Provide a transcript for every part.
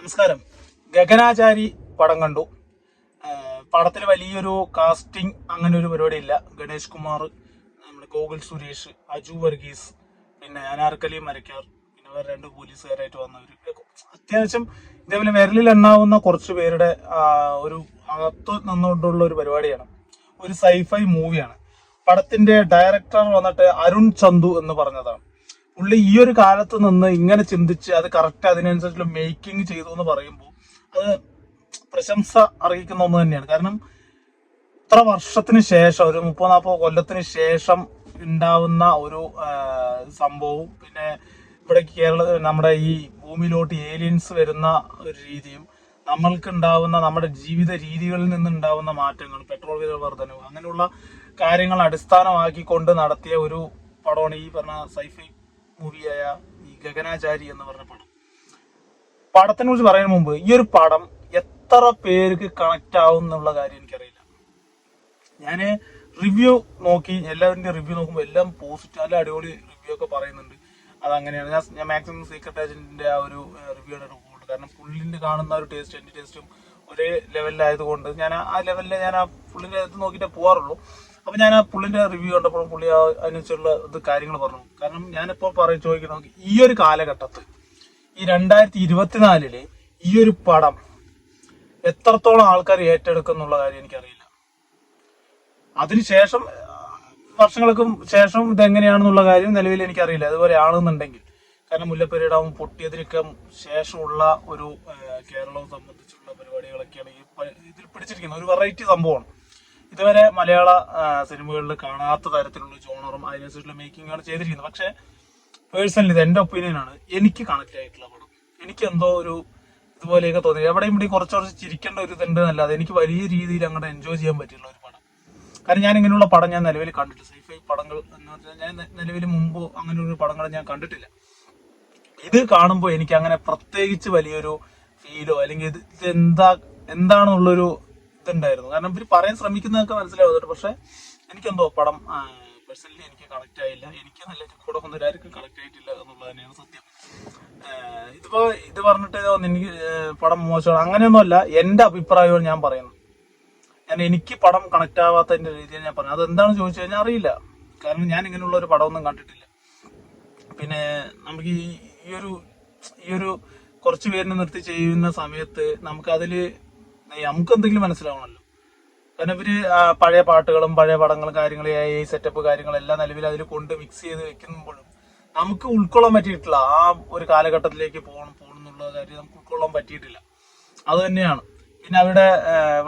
നമസ്കാരം. ഗഗനാചാരി പടം കണ്ടു. പടത്തിൽ വലിയൊരു കാസ്റ്റിംഗ് അങ്ങനെ ഒരു പരിപാടി ഇല്ല ഗണേഷ് കുമാർ നമ്മുടെ ഗോകുൽ സുരേഷ് അജു വർഗീസ് പിന്നെ അനാർക്കലി മരക്കാർ പിന്നെ വേറെ രണ്ട് പോലീസുകാരായിട്ട് വന്നവർ അത്യാവശ്യം ഇതേപോലെ വിരലിൽ എണ്ണാവുന്ന കുറച്ച് പേരുടെ ഒരു അകത്ത് നിന്നുകൊണ്ടുള്ള ഒരു പരിപാടിയാണ്. ഒരു സൈഫൈ മൂവിയാണ് പടത്തിന്റെ ഡയറക്ടർ വന്നിട്ട് അരുൺ ചന്തു എന്ന് പറഞ്ഞതാണ്. പുള്ളി ഈ ഒരു കാലത്ത് നിന്ന് ഇങ്ങനെ ചിന്തിച്ച് അത് കറക്റ്റ് അതിനനുസരിച്ചുള്ള മേക്കിംഗ് ചെയ്തു എന്ന് പറയുമ്പോൾ അത് പ്രശംസ അറിയിക്കുന്ന ഒന്ന് തന്നെയാണ്. കാരണം ഇത്ര വർഷത്തിന് ശേഷം ഒരു മുപ്പത് നാൽപ്പത് കൊല്ലത്തിന് ശേഷം ഉണ്ടാവുന്ന ഒരു സംഭവവും പിന്നെ ഇവിടെ കേരള നമ്മുടെ ഈ ഭൂമിയിലോട്ട് ഏലിയൻസ് വരുന്ന ഒരു രീതിയും നമ്മൾക്ക് ഉണ്ടാവുന്ന നമ്മുടെ ജീവിത രീതികളിൽ നിന്നുണ്ടാവുന്ന മാറ്റങ്ങൾ പെട്രോൾ വില വർധനവ് അങ്ങനെയുള്ള കാര്യങ്ങൾ അടിസ്ഥാനമാക്കിക്കൊണ്ട് നടത്തിയ ഒരു പടമാണ് ഈ പറഞ്ഞ സൈഫൈ മൂവിയായ ഈ ഗഗനാചാരി എന്ന് പറഞ്ഞ പടം. പടത്തിനെ കുറിച്ച് പറയുന്നതിന് മുമ്പ് ഈ ഒരു പടം എത്ര പേർക്ക് കണക്ട് ആവും എന്നുള്ള കാര്യം എനിക്കറിയില്ല. ഞാൻ റിവ്യൂ നോക്കി എല്ലാവരുടെയും റിവ്യൂ നോക്കുമ്പോൾ എല്ലാം പോസിറ്റീവ് നല്ല അടിപൊളി റിവ്യൂ ഒക്കെ പറയുന്നുണ്ട്. അതങ്ങനെയാണ് ഞാൻ ഞാൻ മാക്സിമം സീക്രട്ട് ഏജന്റിന്റെ ആ ഒരു റിവ്യൂ ആണ് കാരണം പുള്ളിന്റെ കാണുന്ന ഒരു ടേസ്റ്റ് എന്റെ ടേസ്റ്റും ഒരേ ലെവലിലായതുകൊണ്ട് ഞാൻ ആ ലെവലിൽ ഞാൻ ആ പുള്ളിന്റെ ഇത് നോക്കിയിട്ടേ പോകാറുള്ളൂ അപ്പൊ ഞാൻ ആ പുള്ളിന്റെ റിവ്യൂ കണ്ടപ്പോൾ പുള്ളി ആ അതിനനുസരിച്ചുള്ള ഇത് കാര്യങ്ങൾ പറഞ്ഞു. കാരണം ഞാനിപ്പോ പറയും ചോദിക്കുന്നത് ഈ ഒരു കാലഘട്ടത്ത് ഈ രണ്ടായിരത്തി ഇരുപത്തിനാലിൽ ഈ ഒരു പടം എത്രത്തോളം ആൾക്കാർ ഏറ്റെടുക്കും എന്നുള്ള കാര്യം എനിക്കറിയില്ല. അതിനുശേഷം വർഷങ്ങൾക്ക് ശേഷം ഇതെങ്ങനെയാണെന്നുള്ള കാര്യം നിലവിൽ എനിക്കറിയില്ല. അതുപോലെ ആണെന്നുണ്ടെങ്കിൽ കാരണം മുല്ലപ്പെരിയിടാവും പൊട്ടിയതിനൊക്കെ ശേഷമുള്ള ഒരു കേരളവും സംബന്ധിച്ചുള്ള പരിപാടികളൊക്കെയാണ് ഈ ഇതിൽ പിടിച്ചിരിക്കുന്നത്. ഒരു വെറൈറ്റി സംഭവമാണ്. ഇതുവരെ മലയാള സിനിമകളിൽ കാണാത്ത തരത്തിലുള്ള ജോണറും അതിനനുസരിച്ചുള്ള മേക്കിങ്ങാണ് ചെയ്തിരിക്കുന്നത്. പക്ഷെ പേഴ്സണലി ഇത് എന്റെ ഒപ്പീനിയൻ ആണ്. എനിക്ക് കണക്ട് ആയിട്ടുള്ള പടം. എനിക്ക് എന്തോ ഒരു ഇതുപോലെയൊക്കെ തോന്നി. എവിടെയും ഇവിടെ കുറച്ച് കുറച്ച് ചിരിക്കേണ്ട ഒരു ഇതുണ്ട് എന്നല്ലാതെ എനിക്ക് വലിയ രീതിയിൽ അങ്ങോട്ട് എൻജോയ് ചെയ്യാൻ പറ്റിയുള്ള ഒരു പടം. കാരണം ഞാൻ ഇങ്ങനെയുള്ള പടം ഞാൻ നിലവിൽ കണ്ടിട്ടില്ല. സൈഫൈ പടങ്ങൾ എന്ന് പറഞ്ഞാൽ ഞാൻ നിലവിൽ മുമ്പ് അങ്ങനെ ഒരു പടങ്ങൾ ഞാൻ കണ്ടിട്ടില്ല. ഇത് കാണുമ്പോൾ എനിക്ക് അങ്ങനെ പ്രത്യേകിച്ച് വലിയൊരു ഫീലോ അല്ലെങ്കിൽ ഇത് എന്താ എന്താണെന്നുള്ളൊരു ഇതുണ്ടായിരുന്നു കാരണം ഇവർ പറയാൻ ശ്രമിക്കുന്നതൊക്കെ മനസ്സിലാവുന്നുണ്ട്. പക്ഷെ എനിക്കെന്തോ പടം പേഴ്സണലി എനിക്ക് കണക്ട് ആയില്ല. എനിക്ക് നല്ല കൂടെ ഒന്നും കണക്ട് ആയിട്ടില്ല എന്നുള്ളത് തന്നെയാണ് സത്യം ഇതിപ്പോ ഇത് പറഞ്ഞിട്ട് എനിക്ക് പടം മോശമാണ്. അങ്ങനെയൊന്നുമല്ല എന്റെ അഭിപ്രായമാണ് ഞാൻ പറയുന്നത്. ഞാൻ എനിക്ക് പടം കണക്ട് ആവാത്തതിന്റെ രീതിയിൽ ഞാൻ പറഞ്ഞു അതെന്താണെന്ന് ചോദിച്ചു കഴിഞ്ഞാൽ അറിയില്ല. കാരണം ഞാൻ ഇങ്ങനെയുള്ള ഒരു പടമൊന്നും കണ്ടിട്ടില്ല. പിന്നെ നമുക്ക് ഈ ഒരു ഈ ഒരു കുറച്ച് പേരിനെ നിർത്തി ചെയ്യുന്ന സമയത്ത് നമുക്ക് അതിൽ നമുക്ക് എന്തെങ്കിലും മനസ്സിലാവണമല്ലോ കാരണം ഇവർ പഴയ പാട്ടുകളും പഴയ പടങ്ങളും കാര്യങ്ങളും ഈ സെറ്റപ്പ് കാര്യങ്ങളെല്ലാം നിലവിൽ അതിൽ കൊണ്ട് മിക്സ് ചെയ്ത് വെക്കുമ്പോഴും നമുക്ക് ഉൾക്കൊള്ളാൻ പറ്റിയിട്ടില്ല. ആ ഒരു കാലഘട്ടത്തിലേക്ക് പോകണം പോകണം എന്നുള്ള കാര്യം നമുക്ക് ഉൾക്കൊള്ളാൻ പറ്റിയിട്ടില്ല. അത് തന്നെയാണ്. പിന്നെ അവരുടെ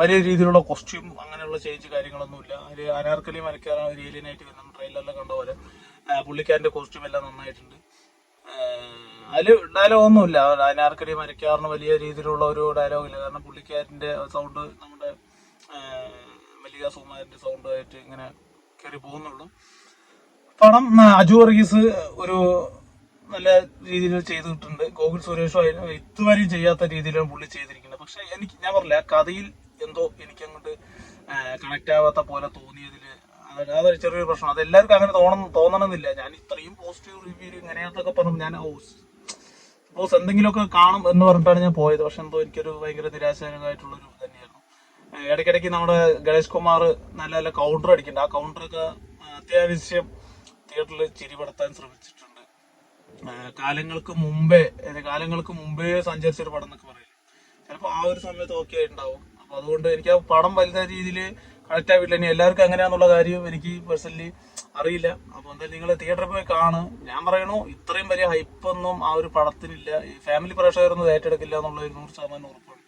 വലിയ രീതിയിലുള്ള കോസ്റ്റ്യൂം അങ്ങനെയുള്ള ചേഞ്ച് കാര്യങ്ങളൊന്നുമില്ല. അതിൽ അനാർക്കലി മരക്കാരാണ് ഒരു ഏലിയനായിട്ട് വരുന്നത്. ട്രെയിലറിൽ കണ്ട പോലെ പുള്ളിക്കാരന്റെ കോസ്റ്റ്യൂം എല്ലാം നന്നായിട്ടുണ്ട്. അതിൽ ഡയലോഗ് ഒന്നുമില്ല. അനാർക്കലി മരക്കാറിന് വലിയ രീതിയിലുള്ള ഒരു ഡയലോഗ് ഇല്ല. കാരണം പുള്ളിക്കാരിന്റെ സൗണ്ട് നമ്മുടെ മല്ലിക സുകുമാരന്റെ സൗണ്ട് ആയിട്ട് ഇങ്ങനെ കയറി പോകുന്നുള്ളൂ. പടം അജു വർഗീസ് ഒരു നല്ല രീതിയിൽ ചെയ്തിട്ടുണ്ട്. ഗോകുൽ സുരേഷും അതിന് ഇതുവരെയും ചെയ്യാത്ത രീതിയിലാണ് പുള്ളി ചെയ്തിരിക്കുന്നത്. പക്ഷെ എനിക്ക് ഞാൻ പറഞ്ഞില്ല ആ കഥയിൽ എന്തോ എനിക്ക് അങ്ങോട്ട് കണക്ട് ആവാത്ത പോലെ തോന്നിയതിൽ അതൊരു ചെറിയൊരു പ്രശ്നം. അത് എല്ലാവർക്കും അങ്ങനെ തോന്നണം തോന്നണമെന്നില്ല. ഞാൻ ഇത്രയും പോസിറ്റീവ് റിവ്യൂ ഇങ്ങനെയൊക്കെ പറഞ്ഞു ഞാൻ സപ്പോസ് എന്തെങ്കിലുമൊക്കെ കാണും എന്ന് പറഞ്ഞിട്ടാണ് ഞാൻ പോയത്. പക്ഷെ എന്തോ എനിക്കൊരു ഭയങ്കര നിരാശാജനകമായിട്ടുള്ളൊരു തന്നെയായിരുന്നു. ഇടയ്ക്കിടയ്ക്ക് നമ്മുടെ ഗണേഷ് കുമാർ നല്ല നല്ല കൗണ്ടർ അടിക്കുന്നുണ്ട്. ആ കൗണ്ടറൊക്കെ അത്യാവശ്യം തിയേറ്ററിൽ ചിരിപടത്താൻ ശ്രമിച്ചിട്ടുണ്ട്. കാലങ്ങൾക്ക് മുമ്പേ കാലങ്ങൾക്ക് മുമ്പേ സഞ്ചരിച്ചൊരു പടം എന്നൊക്കെ പറയില്ല ചിലപ്പോൾ ആ ഒരു സമയത്ത് ഓക്കെ ഉണ്ടാവും അപ്പൊ അതുകൊണ്ട് എനിക്ക് ആ പടം വലുതായ രീതിയിൽ കണക്ട് ആവില്ല ഇനി എല്ലാവർക്കും എങ്ങനെയാന്നുള്ള കാര്യം എനിക്ക് പേഴ്സണലി അറിയില്ല. അപ്പൊ എന്തായാലും നിങ്ങൾ തിയേറ്ററിൽ പോയി കാണും. ഞാൻ പറയണു ഇത്രയും വലിയ ഹൈപ്പൊന്നും ആ ഒരു പടത്തിനില്ല. ഈ ഫാമിലി പ്രേക്ഷകരൊന്നും ഏറ്റെടുക്കില്ല എന്നുള്ള ഒരു നൂറ് ശതമാനം ഉറപ്പാണ്.